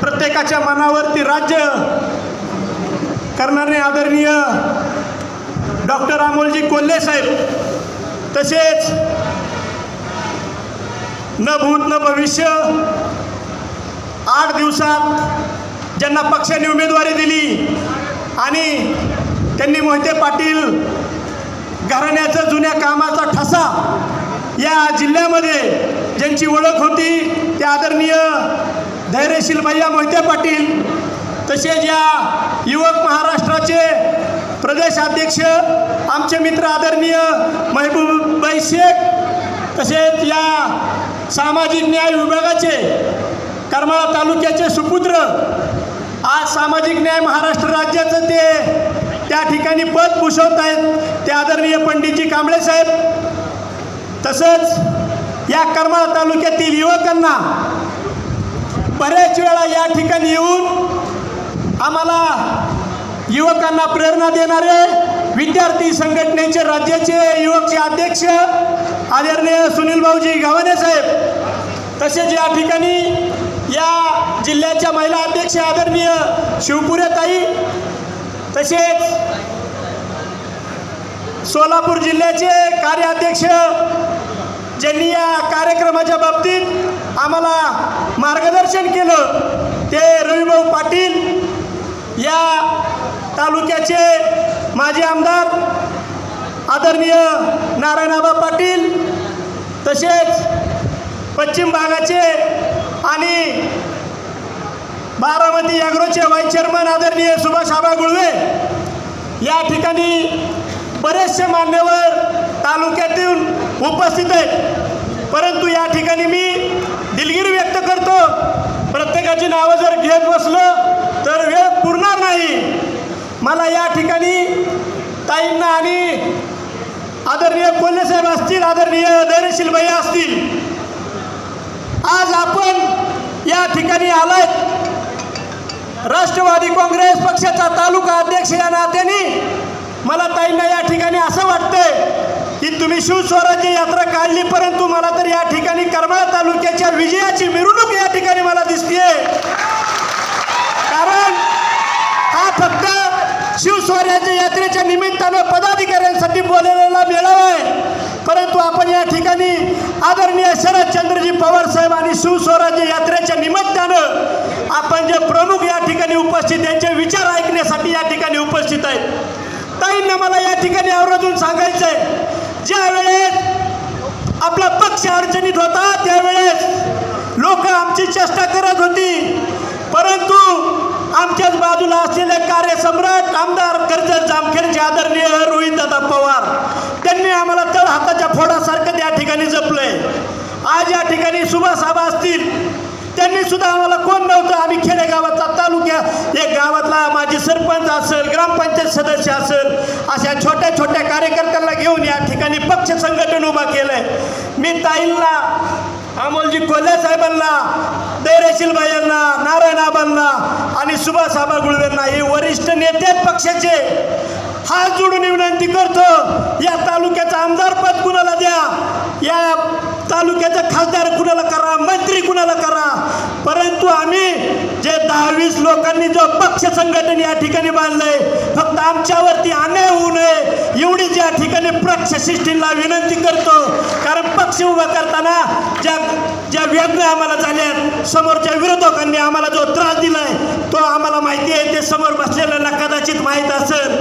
प्रत्येकाच्या मनावरती राज्य करणारे आदरणीय डॉक्टर अमोलजी कोल्हे साहेब तसेच न भूत न भविष्य आठ दिवसात ज्यांना पक्षाने उमेदवारी दिली आणि त्यांनी मोहिते पाटील घराण्याचं जुन्या कामाचा ठसा या जिल्ह्यामध्ये ज्यांची ओळख होती ते आदरणीय धैर्यशील भैया मोहिते पाटील तसेच या युवक महाराष्ट्राचे प्रदेशाध्यक्ष आमचे मित्र आदरणीय महबूबबाई शेख तसेच या सामाजिक न्याय विभागाचे करमाळा तालुक्याचे सुपुत्र आज सामाजिक न्याय महाराष्ट्र राज्याचं ते त्या ठिकाणी पद भूषवत आहेत ते आदरणीय पंडितजी कांबळे साहेब. तसंच या करमाळा तालुक्यातील युवकांना बऱ्याच वेळा या ठिकाणी येऊन आम्हाला युवकांना प्रेरणा देणारे विद्यार्थी संघटनेचे राज्याचे युवकचे अध्यक्ष आदरणीय सुनील भाऊजी गव्हाणे साहेब तसेच या ठिकाणी या जिल्ह्याच्या महिला अध्यक्ष आदरणीय शिवपुरे ताई तसेच सोलापूर जिल्ह्याचे कार्याध्यक्ष ज्यांनी या कार्यक्रमाच्या बाबतीत आम्हाला मार्गदर्शन केलं ते रविभाऊ पाटील या तालुक्याचे माजी आमदार आदरणीय नारायणाबा पाटील तसेच पश्चिम भागाचे आणि बारामती अॅग्रोचे व्हाईस चेअरमन आदरणीय सुभाष आबा गुळवे या ठिकाणी बरेचसे मान्यवर तालुक्यातून उपस्थित आहेत. परंतु या ठिकाणी मी दिलगिरी व्यक्त करतो प्रत्येकाची नावं जर घेत बसलं तर वेळ पुरणार नाही. मला या ठिकाणी ताईंना आणि आदरणीय कोल्हे साहेब असतील आदरणीय धैर्यशील भैया असतील आज आपण या ठिकाणी आलात राष्ट्रवादी काँग्रेस पक्षाचा तालुका अध्यक्ष या नात्याने. मला ताईंना या ठिकाणी असं वाटतंय की तुम्ही शिवस्वराज्य यात्रा काढली परंतु मला तर या ठिकाणी करमाळा तालुक्याच्या विजयाची मिरवणूक या ठिकाणी मला दिसतीये. कारण हा फक्त शिवस्वराज्य यात्रेच्या निमित्तानं पदाधिकाऱ्यांसाठी बोललेला मेळावा आहे. परंतु आपण या ठिकाणी आदरणीय शरदचंद्रजी पवार साहेब आणि शिवस्वराज्य यात्रेच्या निमित्तानं आपण जे प्रमुख या ठिकाणी उपस्थित त्यांचे विचार ऐकण्यासाठी या ठिकाणी उपस्थित आहेत. ताईंना मला या ठिकाणी आवर्जून सांगायचं आहे ज्या वेळेस आपला पक्ष अडचणीत होता त्यावेळेस लोक आमची चेष्टा करत होती. परंतु आमच्याच बाजूला असलेले कार्यसम्राट आमदार कर्जत जामखेडचे आदरणीय रोहितदादा पवार त्यांनी आम्हाला तळ हाताच्या फोडासारखं त्या ठिकाणी जपलंय. आज या ठिकाणी सुभाष आबा असतील त्यांनी सुद्धा आम्हाला कोण नव्हतं? आम्ही खेडेगावातला तालुक्या. एक गावातला माझी सरपंच असेल ग्रामपंचायत सदस्य असेल अशा छोट्या छोट्या कार्यकर्त्यांना घेऊन या ठिकाणी पक्ष संघटन उभा केलंय. मी ताईंना अमोलजी कोल्हे साहेबांना दैरेशील भाईंना नारायण आबांना सुभाष आबा गुळवेंना हे वरिष्ठ नेते पक्षाचे. हात जोडून विनंती करतो या तालुक्याचं आमदार पद कुणाला द्या? या तालुक्याचा खासदार कुणाला करा? मंत्री कुणाला करा? परंतु आम्ही जे दहावीस लोकांनी जो पक्ष संघटन या ठिकाणी बांधलंय फक्त आमच्यावरती अन्याय होऊ नये एवढीच या ठिकाणी पक्ष शिष्टीला विनंती करतो. कारण पक्ष उभा करताना ज्या ज्या वेदना आम्हाला झाल्या समोरच्या विरोधकांनी आम्हाला जो त्रास दिलाय तो आम्हाला माहिती आहे ते समोर बसलेल्याला कदाचित माहीत असेल.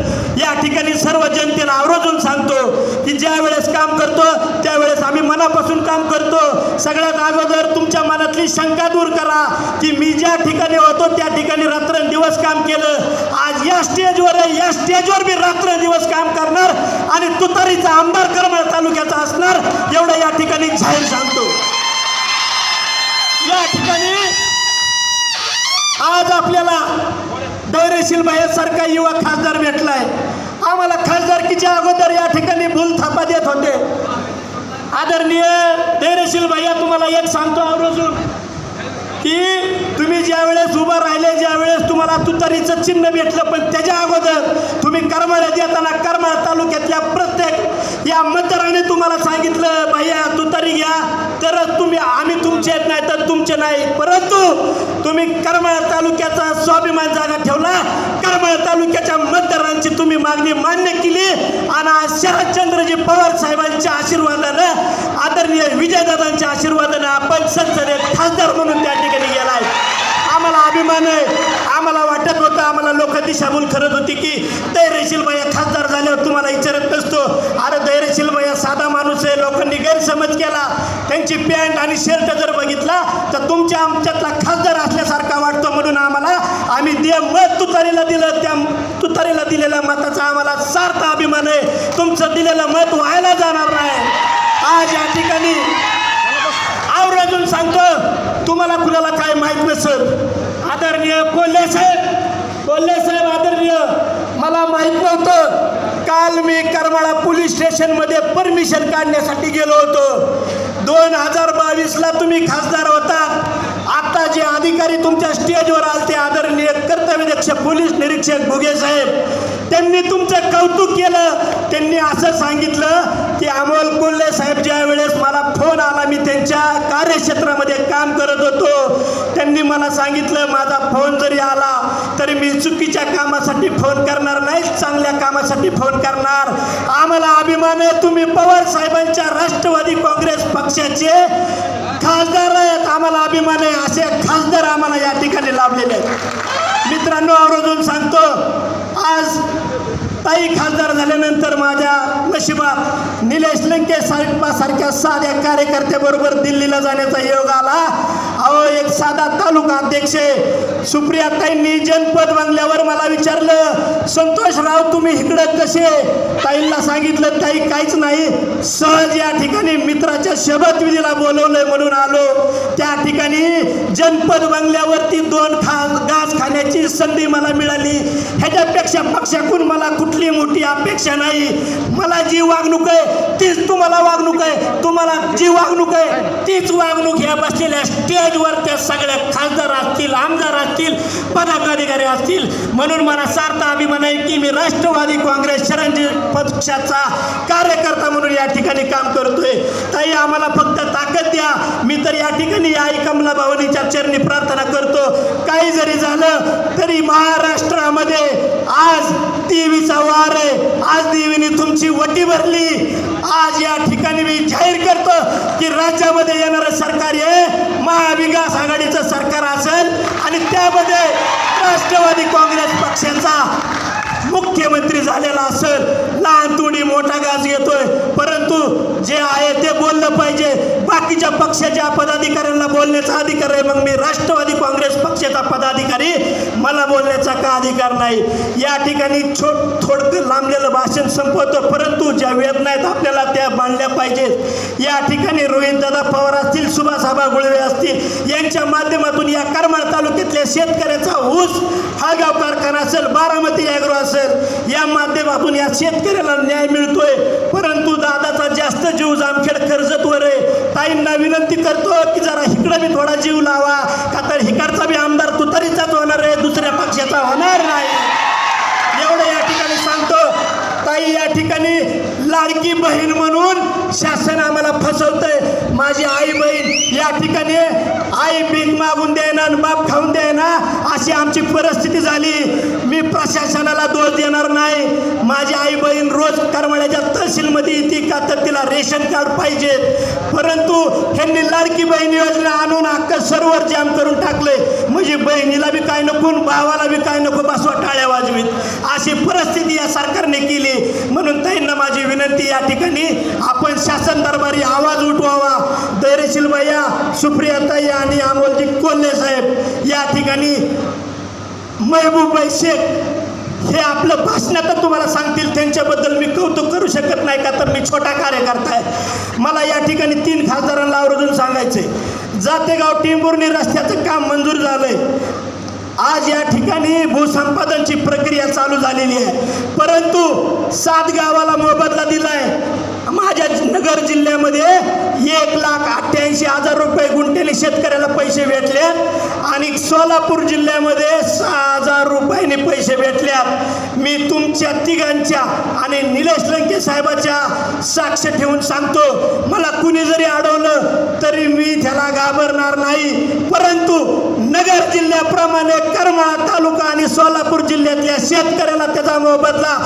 या ठिकाणी सर्व जनतेला आवर्जून सांगतो की ज्या वेळेस काम करतो त्यावेळेस आम्ही मनापासून काम करतो. सगळ्यात अगोदर तुमच्या मनातली शंका दूर करा की मी ज्या ठिकाणी होतो त्या ठिकाणी रात्रंदिवस काम केलं. आज या स्टेजवर आहे या स्टेजवर मी रात्रंदिवस काम करणार आणि तुतारीचा आमदार करमाळ तालुक्याचा असणार एवढं या ठिकाणी जाहीर सांगतो. या ठिकाणी आज आपल्याला धैर्यशील भाईसारखा युवा खासदार भेटलाय. आम्हाला खासदारकीच्या अगोदर या ठिकाणी भूल थापा देत होते. आदरणीय धैर्यशील भैया तुम्हाला एक सांगतो आवर्जून की तुम्ही ज्या वेळेस उभं राहिले ज्या वेळेस तुम्हाला तुतारीचं चिन्ह भेटलं पण त्याच्या अगोदर तुम्ही करमाळ्यात येताना करमाळ तालुक्यातल्या प्रत्येक या मतदाराने तुम्हाला सांगितलं भैया तुतारी घ्या तरच तुम्ही आम्ही तुमचे आहेत नाही तुमचे नाही परंतु तुम्ही करमळ तालुक्याचा स्वाभिमान जागा ठेवला. करमाळ तालुक्याच्या मतदारांची तुम्ही मागणी मान्य केली. आणि आज शरदचंद्रजी पवार साहेबांच्या आशीर्वादानं आदरणीय विजयदादांच्या आशीर्वादानं आपण संसदेत खासदार म्हणून त्या ठिकाणी गेलाय. आम्हाला अभिमान आहे. आम्हाला होतं. आम्हाला लोक दिशाभूल करत होती की धैर्यशील भैया खासदार झाल्यावर तुम्हाला विचारत नसतो. अरे धैर्यशील भैया साधा माणूस आहे. लोकांनी गैरसमज केला. त्यांची पॅन्ट आणि शर्ट जर बघितला तर तुमच्या आमच्यातला खासदार असल्यासारखा वाटतो म्हणून आम्हाला आम्ही दे मत तुतारीला दिलं. त्या तुतारीला दिलेल्या मताचा आम्हाला सार्थ अभिमान आहे. तुमचं दिलेलं मत व्हायला जाणार नाही. आज या ठिकाणी आवर्जून सांगतो तुम्हाला कुणाला काय माहीत नसेल? आदरणीय कोल्हे साहेब बोलले साहेब आदरणीय मला माहीत नव्हतं. काल मी करमाळा पोलीस स्टेशनमध्ये परमिशन काढण्यासाठी गेलो होतो. दोन हजार बावीसला तुम्ही खासदार होता. आता जे अधिकारी तुमच्या स्टेजवर आले ते आदरणीय कर्तव्यदक्ष पोलीस निरीक्षक भुगे साहेब त्यांनी तुमचं कौतुक केलं. त्यांनी असं सांगितलं की अमोल कुल्ले साहेब ज्या वेळेस मला फोन आला मी त्यांच्या कार्यक्षेत्रामध्ये काम करत होतो. त्यांनी मला सांगितलं माझा फोन जरी आला तरी मी चुकीच्या कामासाठी फोन करणार नाही चांगल्या कामासाठी फोन करणार. आम्हाला अभिमान आहे तुम्ही पवार साहेबांच्या राष्ट्रवादी काँग्रेस पक्षाचे खासदार आहेत. आम्हाला अभिमान आहे असे खासदार आम्हाला या ठिकाणी लाभलेले आहेत. मित्रांनो आवर्जून सांगतो आज ताई खासदार झाल्यानंतर माझ्या नशिबात निलेश लंके सारख्या साध्या कार्यकर्त्याबरोबर दिल्लीला जाण्याचा योग आला. अहो एक साधा तालुका अध्यक्ष आहे. सुप्रियाताईंनी जनपद बंगल्यावर मला विचारलं संतोषराव तुम्ही इकडं कसे ताईंना सांगितलं ताई काहीच नाही. सहज या ठिकाणी मित्राच्या शपथविधीला बोलवलंय म्हणून आलो. त्या ठिकाणी जनपद बंगल्यावरती दोन खा घास खाण्याची संधी मला मिळाली. ह्याच्यापेक्षा पक्षाकडून मला कुठली मोठी अपेक्षा नाही. मला जी वागणूक आहे तीच तुम्हाला वागणूक आहे. तुम्हाला जी वागणूक आहे तीच वागणूक ह्या बसलेल्या स्टेजवर त्या सगळ्या खासदार असतील आमदार असतील पदाधिकारी असतील. म्हणून मला सार्थ अभिमान आहे की मी राष्ट्रवादी काँग्रेस शरणजी पक्षाचा कार्यकर्ता म्हणून या ठिकाणी काम करतोय. ताई आम्हाला फक्त तर आई कमला भवानीच्या चरणी प्रार्थना करतो. काही जरी झालं तरी महाराष्ट्रामध्ये आज देवीचा वार आहे. आज देवीने तुमची वटी भरली. आज या ठिकाणी मी जाहीर करतो की राज्यामध्ये येणारं सरकार हे महाविकास आघाडीचं सरकार असेल आणि त्यामध्ये राष्ट्रवादी काँग्रेस पक्षाचा मुख्यमंत्री झालेला असेल लहान तुडी मोठा गाज घेतोय. परंतु जे आहे ते बोललं पाहिजे. बाकीच्या पक्षाच्या पदाधिकाऱ्यांना बोलण्याचा अधिकार आहे. मग मी राष्ट्रवादी काँग्रेस पक्षाचा पदाधिकारी मला बोलण्याचा का अधिकार नाही? या ठिकाणी छोट थोडकं लांबलेलं भाषण संपवतो. परंतु ज्या वेदना आहेत आपल्याला त्या मांडल्या पाहिजेत. या ठिकाणी रोहितदादा पवार असतील सुभाषाबा गुळवे असतील यांच्या माध्यमातून या करमाळ तालुक्यातल्या शेतकऱ्याचा ऊस हा गाव कारखाना असेल बारामती ॲग्रो असेल या माध्यमातून या शेतकऱ्याला न्याय मिळतोय. परंतु दादाचा जास्त जीव जामखेड कर्जतवर आहे. ताईंना विनंती करतो की जरा इकडं बी थोडा जीव लावा. का तर हिकडचा बी आमदार तुतारीचाच होणार आहे दुसऱ्या पक्षाचा होणार नाही. एवढं या ठिकाणी सांगतो. ताई या ठिकाणी लाडकी बहीण म्हणून शासन आम्हाला फसवतंय. माझी आई बहीण या ठिकाणी आई भीक मागून द्यायना आणि बाप खाऊन द्यायना अशी आमची परिस्थिती झाली. मी प्रशासनाला दोष देणार नाही. माझी आई बहीण रोज करमाळ्याच्या तहसीलमध्ये येते का तर तिला रेशन कार्ड पाहिजे. परंतु ह्यांनी लाडकी बहीण योजना आणून अख्ख सर्वर जाम करून टाकले म्हणजे बहिणीला बी काय नको भावाला बी काय नको बसवा टाळ्या वाजवीत. अशी परिस्थिती या सरकारने केली. म्हणून त्यांना माझी विनंती या ठिकाणी आपण शासन दरबारी आवाज उठवावा. धैर्यशील भैया सुप्रियाताई आणि अमोलजी कोल्हे साहेब या ठिकाणी महबूब शेख हे आपलं भाषणातच तुम्हाला सांगतील त्यांच्याबद्दल मी कौतुक करू शकत नाही का? तर मी छोटा कार्यकर्ता आहे. मला या ठिकाणी तीन खासदारांना आवर्जून सांगायचे जातेगाव टिंबुर्णी रस्त्याचं काम मंजूर झालंय. आज या ठिकाणी भूसंपादनची प्रक्रिया चालू झालेली आहे. परंतु सात गावाला मोबदला दिलाय. पालघर जिल्ह्यामध्ये एक लाख अठ्ठ्याऐंशी हजार रुपये गुंठेने शेतकऱ्याला पैसे भेटले आणि सोलापूर जिल्ह्यामध्ये सहा हजार रुपयाने पैसे भेटल्यात मी तुमच्या तिघांच्या आणि निलेश लंके साहेबाच्या साक्ष ठेवून सांगतो मला कुणी जरी अडवलं तरी मी त्याला घाबरणार नाही. परंतु नगर जिल्ह्याप्रमाणे करमाळा तालुका आणि सोलापूर जिल्ह्यातल्या शेतकऱ्याला त्याचा मोबदला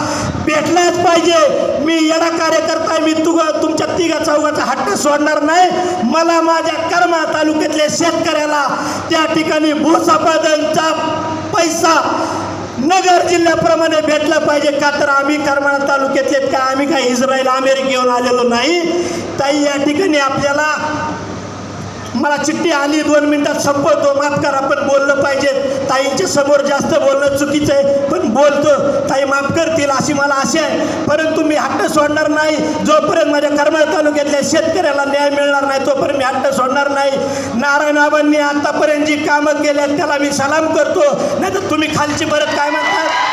भेटलाच पाहिजे. मी येडा कार्यकर्ता मी तुग तुमच्या तिघा चौघाचा हट्ट सोडणार नाही. मला माझ्या कर्मा तालुक्यातल्या शेतकऱ्याला त्या ठिकाणी भूसंपादनचा पैसा नगर जिल्ह्याप्रमाणे भेटला पाहिजे का तर आम्ही करमाळा तालुक्यातले का? आम्ही काय इस्रायल अमेरिकेहून आलेलो नाही. ताई या ठिकाणी आपल्याला मला चिठ्ठी आली दोन मिनिटात संपवतो. माफ करा पण बोललं पाहिजे. ताईंच्या समोर जास्त बोलणं चुकीचं आहे पण बोलतो. ताई माफ करतील अशी मला आशा आहे. परंतु मी हट्ट सोडणार नाही. जोपर्यंत माझ्या करमाळ तालुक्यातल्या शेतकऱ्याला न्याय मिळणार नाही तोपर्यंत मी हट्ट सोडणार नाही. नारायणाबांनी आतापर्यंत जी कामं केल्यात त्याला मी सलाम करतो. नाही तर तुम्ही खालची परत काय म्हणतात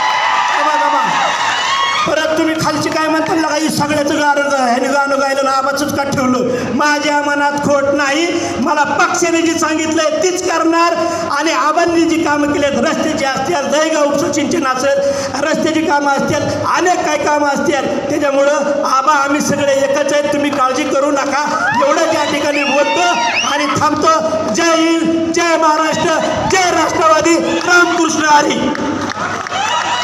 परत तुम्ही खालची काय म्हणता लगा ही सगळ्याचं गाणं ह्याने गाणं गायलं ना आबाचंच का ठेवलं. माझ्या मनात खोट नाही. मला पक्षाने जे सांगितलंय तीच करणार. आणि आबांनी जी कामं केलेत रस्त्याची असतील दहीगाव उपसा असेल रस्त्याची कामं असतील अनेक काही कामं असतील. त्याच्यामुळं आबा आम्ही सगळे एकच आहेत. तुम्ही काळजी करू नका. एवढं त्या ठिकाणी बोलतो आणि थांबतो. जय हिंद जय महाराष्ट्र जय राष्ट्रवादी. रामकृष्ण हरी.